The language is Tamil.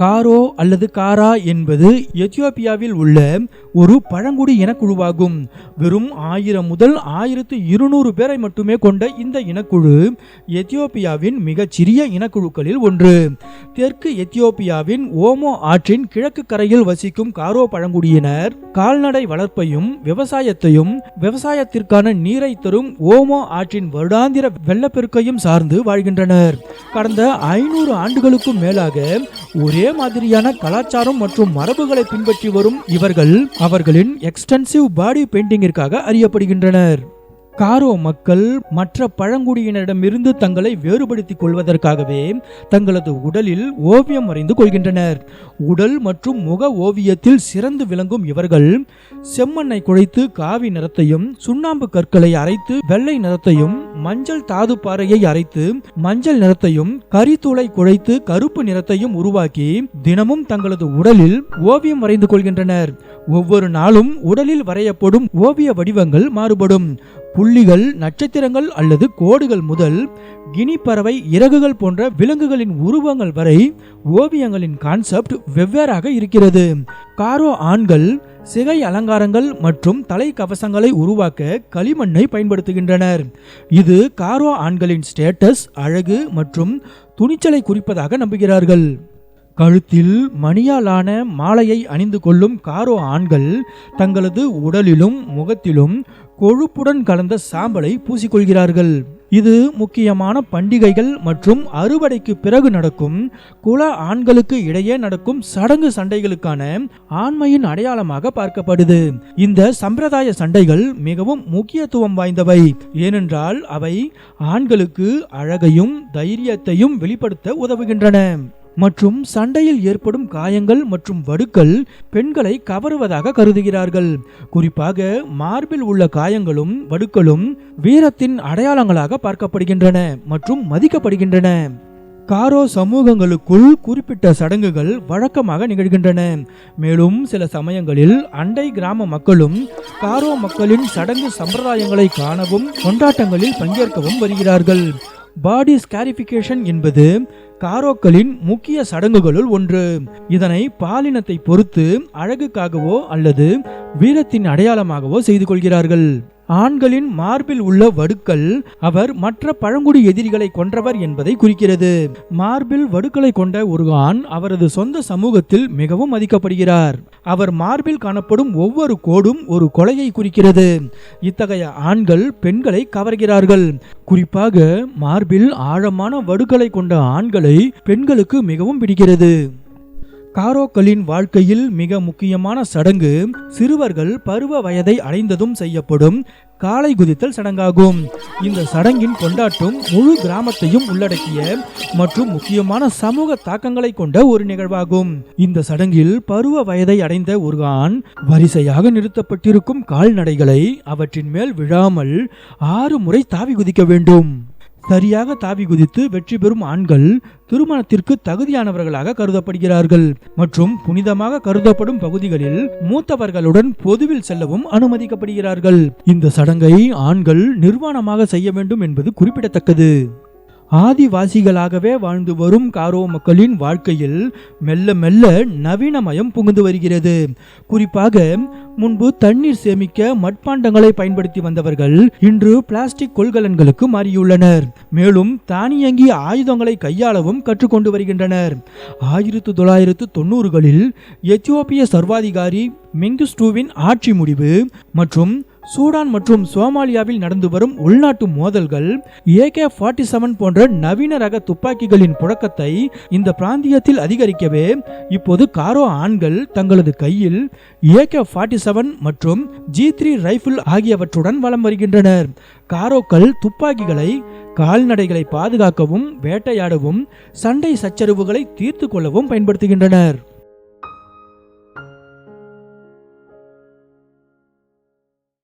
காரோ அல்லது காரா என்பது எத்தியோப்பியாவில் உள்ள ஒரு பழங்குடி இனக்குழுவாகும். வெறும் ஆயிரம் முதல் ஆயிரத்து இருநூறு பேரை மட்டுமே கொண்ட இந்த இனக்குழு எத்தியோப்பியாவின் மிகச்சிறிய இனக்குழுக்களில் ஒன்று. தெற்கு எத்தியோப்பியாவின் ஓமோ ஆற்றின் கிழக்கு கரையில் வசிக்கும் காரோ பழங்குடியினர் கால்நடை வளர்ப்பையும் விவசாயத்தையும் விவசாயத்திற்கான நீரை தரும் ஓமோ ஆற்றின் வருடாந்திர வெள்ளப்பெருக்கையும் சார்ந்து வாழ்கின்றனர். கடந்த ஐநூறு ஆண்டுகளுக்கும் மேலாக ஒரே மாதிரியான கலாச்சாரம் மற்றும் மரபுகளை பின்பற்றி வரும் இவர்கள் அவர்களின் எக்ஸ்டென்சிவ் பாடி பெயிண்டிங்கிற்காக அறியப்படுகின்றனர். காரோ மக்கள் மற்ற பழங்குடியினரிடமிருந்து தங்களை வேறுபடுத்திக் கொள்வதற்காகவே தங்களது உடலில் ஓவியம் வரைந்து கொள்கின்றனர். உடல் மற்றும் முக ஓவியத்தில் சிறந்து விளங்கும் இவர்கள் செம்மண்ணை குழைத்து காவி நிறத்தையும் சுண்ணாம்பு கற்களை அரைத்து வெள்ளை நிறத்தையும் மஞ்சள் தாது பாறையை அரைத்து மஞ்சள் நிறத்தையும் கரித்தூளை குழைத்து கருப்பு நிறத்தையும் உருவாக்கி தினமும் தங்களது உடலில் ஓவியம் வரைந்து கொள்கின்றனர். ஒவ்வொரு நாளும் உடலில் வரையப்படும் ஓவிய வடிவங்கள் மாறுபடும். புள்ளிகள் நட்சத்திரங்கள் அல்லது கோடுகள் முதல் கினி பறவை இறகுகள் போன்ற விலங்குகளின் உருவங்கள் வரை ஓவியங்களின் கான்செப்ட் வெவ்வேறாக இருக்கிறது. காரோ ஆண்கள் சிகை அலங்காரங்கள் மற்றும் தலை கவசங்களை உருவாக்க களிமண்ணை பயன்படுத்துகின்றனர். இது காரோ ஆண்களின் ஸ்டேட்டஸ் அழகு மற்றும் துணிச்சலை குறிப்பதாக நம்புகிறார்கள். கழுத்தில் மணியாலான மாலையை அணிந்து கொள்ளும் காரோ ஆண்கள் தங்களது உடலிலும் முகத்திலும் கொழுப்புடன் கலந்த சாம்பலை பூசிக்கொள்கிறார்கள். இது முக்கியமான பண்டிகைகள் மற்றும் அறுவடைக்கு பிறகு நடக்கும் குல ஆண்களுக்கு இடையே நடக்கும் சடங்கு சண்டைகளுக்கான ஆண்மையின் அடையாளமாக பார்க்கப்படுது. இந்த சம்பிரதாய சண்டைகள் மிகவும் முக்கியத்துவம் வாய்ந்தவை. ஏனென்றால் அவை ஆண்களுக்கு அழகையும் தைரியத்தையும் வெளிப்படுத்த உதவுகின்றன. மற்றும் சண்டையில் ஏற்படும் காயங்கள் மற்றும் வடுக்கள் பெண்களை கவருவதாக கருதுகிறார்கள். குறிப்பாக மார்பில் உள்ள காயங்களும் வடுக்களும் வீரத்தின் அடையாளங்களாக பார்க்கப்படுகின்றன மற்றும் மதிக்கப்படுகின்றன. காரோ சமூகங்களுக்குள் குறிப்பிட்ட சடங்குகள் வழக்கமாக நிகழ்கின்றன. மேலும் சில சமயங்களில் அண்டை கிராம மக்களும் காரோ மக்களின் சடங்கு சம்பிரதாயங்களை காணவும் கொண்டாட்டங்களில் பங்கேற்கவும் வருகிறார்கள். பாடி ஸ்காரிஃபிகேஷன் என்பது காரோக்களின் முக்கிய சடங்குகளுள் ஒன்று. இதனை பாலினத்தை பொறுத்து அழகுக்காகவோ அல்லது வீரத்தின் அடையாளமாகவோ செய்து கொள்கிறார்கள். ஆண்களின் மார்பில் உள்ள வடுக்கள் அவர் மற்ற பழங்குடி எதிரிகளை கொன்றவர் என்பதை குறிக்கிறது. மார்பில் வடுக்களை கொண்ட ஒரு ஆண் அவரது சொந்த சமூகத்தில் மிகவும் மதிக்கப்படுகிறார். அவர் மார்பில் காணப்படும் ஒவ்வொரு கோடும் ஒரு கொலையை குறிக்கிறது. இத்தகைய ஆண்கள் பெண்களை கவர்கிறார்கள். குறிப்பாக மார்பில் ஆழமான வடுக்களை கொண்ட ஆண்களை பெண்களுக்கு மிகவும் பிடிக்கிறது. காரோக்களின் வாழ்க்கையில் மிக முக்கியமான சடங்கு சிறுவர்கள் பருவ வயதை அடைந்ததும் செய்யப்படும் காலை குதித்தல் சடங்காகும். இந்த சடங்கின் கொண்டாட்டம் முழு கிராமத்தையும் உள்ளடக்கிய மற்றும் முக்கியமான சமூக தாக்கங்களை கொண்ட ஒரு நிகழ்வாகும். இந்த சடங்கில் பருவ வயதை அடைந்த ஒரு ஆண் வரிசையாக நிறுத்தப்பட்டிருக்கும் கால்நடைகளை அவற்றின் மேல் விழாமல் ஆறு முறை தாவி குதிக்க வேண்டும். சரியாக தாவி குதித்து வெற்றி பெறும் ஆண்கள் திருமணத்திற்கு தகுதியானவர்களாக கருதப்படுகிறார்கள். மற்றும் புனிதமாக கருதப்படும் பகுதிகளில் மூத்தவர்களுடன் பொதுவில் செல்லவும் அனுமதிக்கப்படுகிறார்கள். இந்த சடங்கை ஆண்கள் நிர்வாணமாக செய்ய வேண்டும் என்பது குறிப்பிடத்தக்கது. ஆதிவாசிகளாகவே வாழ்ந்து வரும் காரோ மக்களின் வாழ்க்கையில் மெல்ல மெல்ல நவீனமயம் புகுந்து வருகிறது. குறிப்பாக முன்பு தண்ணீர் சேமிக்க மட்பாண்டங்களை பயன்படுத்தி வந்தவர்கள் இன்று பிளாஸ்டிக் கொள்கலன்களுக்கு மாறியுள்ளனர். மேலும் தானியங்கி ஆயுதங்களை கையாளவும் கற்றுக்கொண்டு வருகின்றனர். ஆயிரத்து தொள்ளாயிரத்து தொண்ணூறுகளில் எத்தியோப்பிய சர்வாதிகாரி மெங்குஸ்டூவின் ஆட்சி முடிவு மற்றும் சூடான் மற்றும் சோமாலியாவில் நடந்து வரும் உள்நாட்டு மோதல்கள் ஏகே ஃபார்ட்டி செவன் போன்ற நவீன ரக துப்பாக்கிகளின் புழக்கத்தை இந்த பிராந்தியத்தில் அதிகரிக்கவே இப்போது காரோ ஆண்கள் தங்களது கையில் ஏகே ஃபார்ட்டி செவன் மற்றும் ஜி த்ரீ ரைஃபிள் ஆகியவற்றுடன் வலம் வருகின்றனர். காரோக்கள் துப்பாக்கிகளை கால்நடைகளை பாதுகாக்கவும் வேட்டையாடவும் சண்டை சச்சரவுகளை தீர்த்து கொள்ளவும் பயன்படுத்துகின்றனர்.